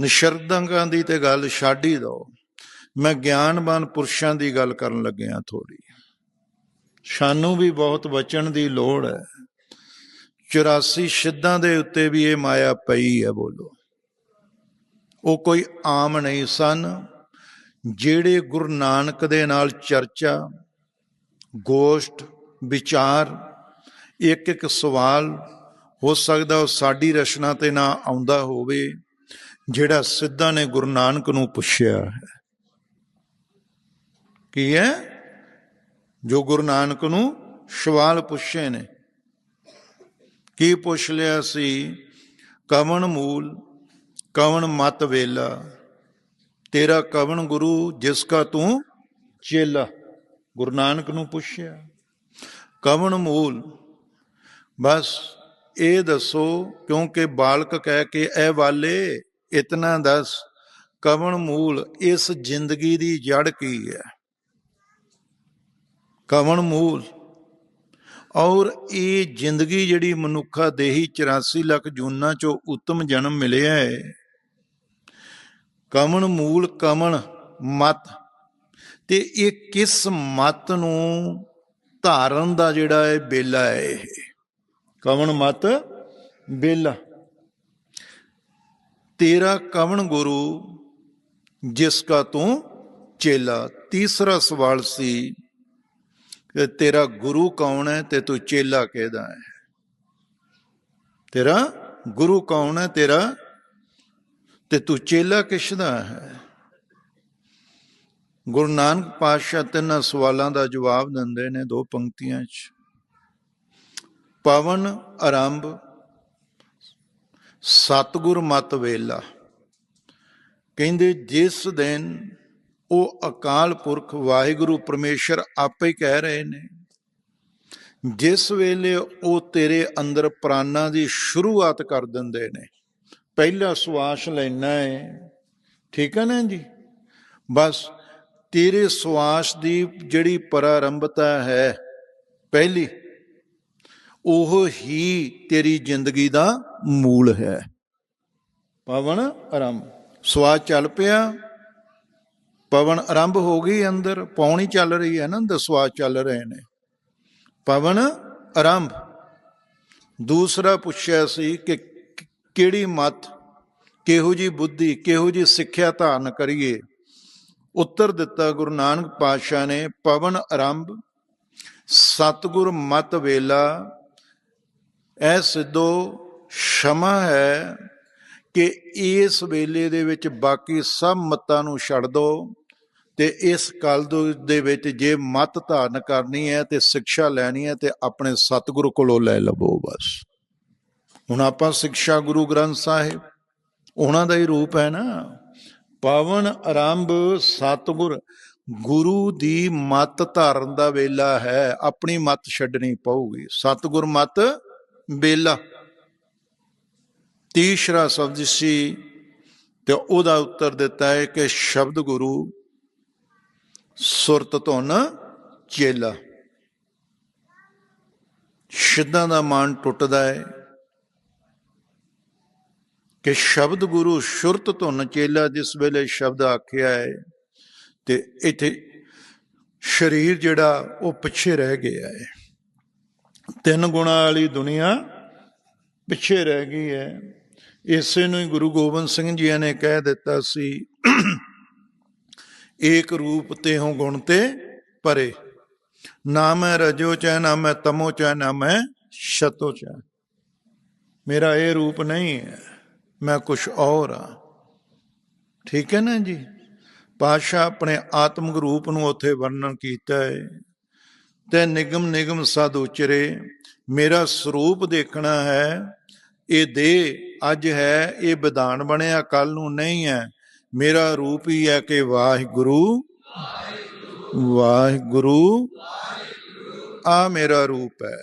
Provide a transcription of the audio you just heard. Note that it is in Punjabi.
ਨਿਸ਼ਰਦਾਂਗਾਂ ਦੀ ਤੇ ਗੱਲ ਛੱਡ ਹੀ ਦੋ। ਮੈਂ ਗਿਆਨਵਾਨ ਪੁਰਸ਼ਾਂ ਦੀ ਗੱਲ ਕਰਨ ਲੱਗਿਆ ਥੋੜੀ ਸਾਨੂੰ ਵੀ ਬਹੁਤ ਬਚਣ ਦੀ ਲੋੜ ਹੈ। 84 ਸਿੱਧਾਂ ਦੇ ਉੱਤੇ ਵੀ ਇਹ ਮਾਇਆ ਪਈ ਹੈ, ਬੋਲੋ। ਉਹ ਕੋਈ ਆਮ ਨਹੀਂ ਸਨ। ਜਿਹੜੇ ਗੁਰੂ ਨਾਨਕ ਦੇ ਨਾਲ ਚਰਚਾ, ਗੋਸ਼ਟ, ਵਿਚਾਰ ਇੱਕ ਇੱਕ ਸਵਾਲ, ਹੋ ਸਕਦਾ ਉਹ ਸਾਡੀ ਰਚਨਾ ਤੇ ਨਾ ਆਉਂਦਾ ਹੋਵੇ। ਜਿਹੜਾ ਸਿੱਧਾ ਨੇ ਗੁਰੂ ਨਾਨਕ ਨੂੰ ਪੁੱਛਿਆ ਹੈ ਕੀ ਹੈ? ਜੋ ਗੁਰੂ ਨਾਨਕ ਨੂੰ ਸਵਾਲ ਪੁੱਛੇ ਨੇ। ਕੀ ਪੁੱਛ ਲਿਆ ਸੀ? ਕਵਣ ਮੂਲ, ਕਵਣ ਮਤ ਵੇਲਾ, ਤੇਰਾ ਕਵਣ ਗੁਰੂ ਜਿਸ ਕਾ ਤੂੰ ਚੇਲਾ। ਗੁਰੂ ਨਾਨਕ ਨੂੰ ਪੁੱਛਿਆ, ਕਵਣ ਮੂਲ, ਬਸ ਇਹ ਦੱਸੋ ਕਿਉਂਕਿ ਬਾਲਕ ਕਹਿ ਕੇ ਐ ਵਾਲੇ ਇਤਨਾ ਦੱਸ, ਕਵਣ ਮੂਲ ਇਸ ਜ਼ਿੰਦਗੀ ਦੀ ਜੜ ਕੀ ਹੈ? ਕਵਣ ਮੂਲ। ਔਰ ਇਹ ਜ਼ਿੰਦਗੀ ਜਿਹੜੀ ਮਨੁੱਖਾ ਦੇਹੀ 84 ਲੱਖ ਜੂਨਾਂ ਚੋਂ ਉੱਤਮ ਜਨਮ ਮਿਲਿਆ ਹੈ। ਕਮਣ ਮੂਲ ਕਮਣ ਮਤ। ਤੇ ਇਹ ਕਿਸ ਮਤ ਨੂੰ ਧਾਰਨ ਦਾ ਜਿਹੜਾ ਹੈ ਬੇਲਾ ਹੈ ਇਹ? ਕਵਣ ਮਤ, ਬੇਲਾ। ਤੇਰਾ ਕਵਣ ਗੁਰੂ, ਜਿਸ ਕਾ ਤੂੰ ਚੇਲਾ? ਤੀਸਰਾ ਸਵਾਲ ਸੀ ਕਿ ਤੇਰਾ ਗੁਰੂ ਕੌਣ ਹੈ ਤੇ ਤੂੰ ਚੇਲਾ ਕਿਹਦਾ ਹੈ? ਤੇਰਾ ਗੁਰੂ ਕੌਣ ਹੈ, ਤੇਰਾ ਤੇ ਤੂੰ ਚੇਲਾ ਕਿਸਦਾ ਹੈ? ਗੁਰੂ ਨਾਨਕ ਪਾਤਸ਼ਾਹ ਤਿੰਨਾਂ ਸਵਾਲਾਂ ਦਾ ਜਵਾਬ ਦਿੰਦੇ ਨੇ ਦੋ ਪੰਕਤੀਆਂ 'ਚ। ਪਵਨ ਆਰੰਭ ਸਤਗੁਰ ਮਤ ਵੇਲਾ। ਕਹਿੰਦੇ, ਜਿਸ ਦਿਨ ਉਹ ਅਕਾਲ ਪੁਰਖ ਵਾਹਿਗੁਰੂ ਪਰਮੇਸ਼ਰ ਆਪੇ ਕਹਿ ਰਹੇ ਨੇ, ਜਿਸ ਵੇਲੇ ਉਹ ਤੇਰੇ ਅੰਦਰ ਪ੍ਰਾਨਾਂ ਦੀ ਸ਼ੁਰੂਆਤ ਕਰ ਦਿੰਦੇ ਨੇ, ਪਹਿਲਾ ਸਵਾਸ ਲੈਣਾ ਹੈ ਠੀਕ ਹੈ ਨਾ ਜੀ? ਬਸ ਤੇਰੇ ਸਵਾਸ ਦੀ ਜਿਹੜੀ ਪ੍ਰਾਰੰਭਤਾ ਹੈ, ਪਹਿਲੀ ਉਹ ਹੀ ਤੇਰੀ ਜ਼ਿੰਦਗੀ ਦਾ ਮੂਲ ਹੈ। ਪਵਨ ਆਰੰਭ। ਸਵਾਸ ਚੱਲ ਪਿਆ। ਪਵਨ ਆਰੰਭ ਹੋ ਗਈ ਅੰਦਰ। ਪੌਣੀ ਚੱਲ ਰਹੀ ਹੈ ਨਾ ਦਸਵਾਸ ਚੱਲ ਰਹੇ ਨੇ। ਪਵਨ ਆਰੰਭ। ਦੂਸਰਾ ਪੁੱਛਿਆ ਸੀ ਕਿ ਕਿਹੜੀ ਮਤ, ਕਿਹੋ ਜੀ ਬੁੱਧੀ, ਕਿਹੋ ਜੀ ਸਿੱਖਿਆ ਧਾਰਨ ਕਰੀਏ? ਉੱਤਰ ਦਿੱਤਾ ਗੁਰੂ ਨਾਨਕ ਪਾਤਸ਼ਾਹ ਨੇ, ਪਵਨ ਆਰੰਭ। ਸਤਗੁਰ ਮਤ ਵੇਲਾ ਇਹ ਸਿੱਧੋ ਸ਼ਮਾ ਹੈ ਕਿ ਇਸ ਵੇਲੇ ਦੇ ਵਿੱਚ ਬਾਕੀ ਸਭ ਮਤਾਂ ਨੂੰ ਛੱਡ ਦੋ ਤੇ ਇਸ ਕਲ ਦੇ ਵਿੱਚ ਜੇ ਮਤ ਧਾਰਨ ਕਰਨੀ ਹੈ ਤੇ ਸਿੱਖਿਆ ਲੈਣੀ ਹੈ ਤੇ ਆਪਣੇ ਸਤਿਗੁਰੂ ਕੋਲੋਂ ਲੈ ਲਵੋ ਬਸ। ਹੁਣ ਆਪਾਂ ਸਿੱਖਿਆ ਗੁਰੂ ਗ੍ਰੰਥ ਸਾਹਿਬ, ਉਹਨਾਂ ਦਾ ਹੀ ਰੂਪ ਹੈ ਨਾ। ਪਾਵਨ ਆਰੰਭ ਸਤਿਗੁਰ, ਗੁਰੂ ਦੀ ਮਤ ਧਾਰਨ ਦਾ ਵੇਲਾ ਹੈ, ਆਪਣੀ ਮਤ ਛੱਡਣੀ ਪਊਗੀ। ਸਤਿਗੁਰ ਮਤ ਵੇਲਾ ਤੀਸਰਾ ਸ਼ਬਦ ਸੀ ਤੇ ਉਹਦਾ ਉੱਤਰ ਦਿੱਤਾ ਹੈ ਕਿ ਸ਼ਬਦ ਗੁਰੂ ਸੁਰਤ ਧੁਨ ਚੇਲਾ। ਸ਼ਿੱਦਾਂ ਦਾ ਮਾਨ ਟੁੱਟਦਾ ਹੈ ਕਿ ਸ਼ਬਦ ਗੁਰੂ ਸੁਰਤ ਧੁਨ ਚੇਲਾ ਜਿਸ ਵੇਲੇ ਸ਼ਬਦ ਆਖਿਆ ਹੈ ਤੇ ਇੱਥੇ ਸਰੀਰ ਜਿਹੜਾ ਉਹ ਪਿੱਛੇ ਰਹਿ ਗਿਆ ਹੈ। ਤਿੰਨ ਗੁਣਾ ਵਾਲੀ ਦੁਨੀਆ ਪਿੱਛੇ ਰਹਿ ਗਈ ਹੈ। ਇਸੇ ਨੂੰ ਹੀ ਗੁਰੂ ਗੋਬਿੰਦ ਸਿੰਘ ਜੀ ਨੇ ਕਹਿ ਦਿੱਤਾ ਸੀ, ਏਕ ਰੂਪ ਤੇ ਹੋ ਗੁਣ ਤੇ ਪਰੇ। ਨਾ ਮੈਂ ਰਜੋ ਚੈ, ਨਾ ਮੈਂ ਤਮੋ ਚੈ, ਨਾ ਮੈਂ ਸ਼ਤੋ ਚੈ। ਮੇਰਾ ਇਹ ਰੂਪ ਨਹੀਂ ਹੈ, ਮੈਂ ਕੁਛ ਔਰ ਆ ਠੀਕ ਹੈ ਨਾ ਜੀ? ਪਾਸ਼ਾ ਆਪਣੇ ਆਤਮਿਕ ਰੂਪ ਨੂੰ ਉੱਥੇ ਵਰਣਨ ਕੀਤਾ ਹੈ। ਤੇ ਨਿਗਮ ਨਿਗਮ ਸਦ ਉਚਰੇ, ਮੇਰਾ ਸਰੂਪ ਦੇਖਣਾ ਹੈ, ਇਹ ਦੇ ਅੱਜ ਹੈ, ਇਹ ਵਿਧਾਨ ਬਣਿਆ ਕੱਲ ਨੂੰ ਨਹੀਂ ਹੈ। ਮੇਰਾ ਰੂਪ ਹੀ ਹੈ ਕਿ ਵਾਹਿਗੁਰੂ ਵਾਹਿਗੁਰੂ, ਆ ਮੇਰਾ ਰੂਪ ਹੈ।